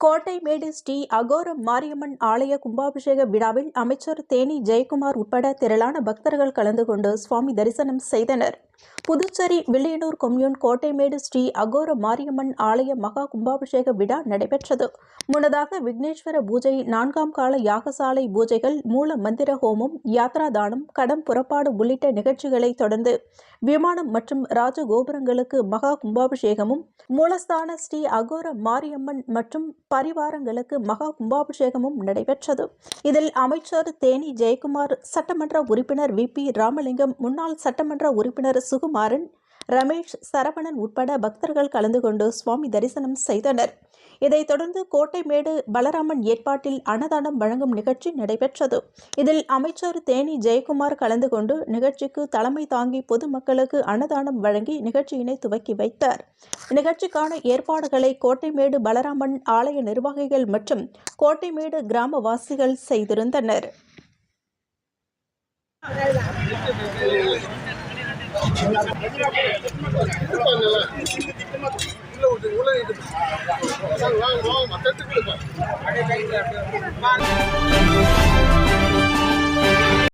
கோட்டைமேடு ஸ்ரீ அகோர மாரியம்மன் ஆலய கும்பாபிஷேக விழாவில் அமைச்சர் தேனி ஜெயக்குமார் உட்பட திரளான பக்தர்கள் கலந்து கொண்டு சுவாமி தரிசனம் செய்தனர். புதுச்சேரி வில்லியனூர் கொம்யூன் கோட்டைமேடு ஸ்ரீ அகோர மாரியம்மன் ஆலய மகா கும்பாபிஷேக விழா நடைபெற்றது. முன்னதாக விக்னேஸ்வர பூஜை நான்காம் கால யாகசாலை பூஜைகள் மூல மந்திர ஹோமம் யாத்ரா தானம் கடம் புறப்பாடு உள்ளிட்ட நிகழ்ச்சிகளை தொடர்ந்து விமானம் மற்றும் ராஜகோபுரங்களுக்கு மகா கும்பாபிஷேகமும் மூலஸ்தான ஸ்ரீ அகோர மாரியம்மன் மற்றும் பரிவாரங்களுக்கு மகா கும்பாபிஷேகமும் நடைபெற்றது. இதில் அமைச்சர் தேனி ஜெயக்குமார் சட்டமன்ற உறுப்பினர் வி. பி. ராமலிங்கம் முன்னாள் சட்டமன்ற உறுப்பினர் சுகுமாரன் ரமேஷ் சரவணன் உட்பட பக்தர்கள் கலந்து கொண்டு சுவாமி தரிசனம் செய்தனர். இதைத் தொடர்ந்து கோட்டைமேடு பலராமன் ஏற்பாட்டில் அன்னதானம் வழங்கும் நிகழ்ச்சி நடைபெற்றது. இதில் அமைச்சர் தேனி ஜெயக்குமார் கலந்து கொண்டு நிகழ்ச்சிக்கு தலைமை தாங்கி பொதுமக்களுக்கு அன்னதானம் வழங்கி நிகழ்ச்சியினை துவக்கி வைத்தார். நிகழ்ச்சிக்கான ஏற்பாடுகளை கோட்டைமேடு பலராமன் ஆலய நிர்வாகிகள் மற்றும் கோட்டைமேடு கிராமவாசிகள் செய்திருந்தனர். உள்ள ஒரு உள்ள நிட்டு வாங்க வாங்க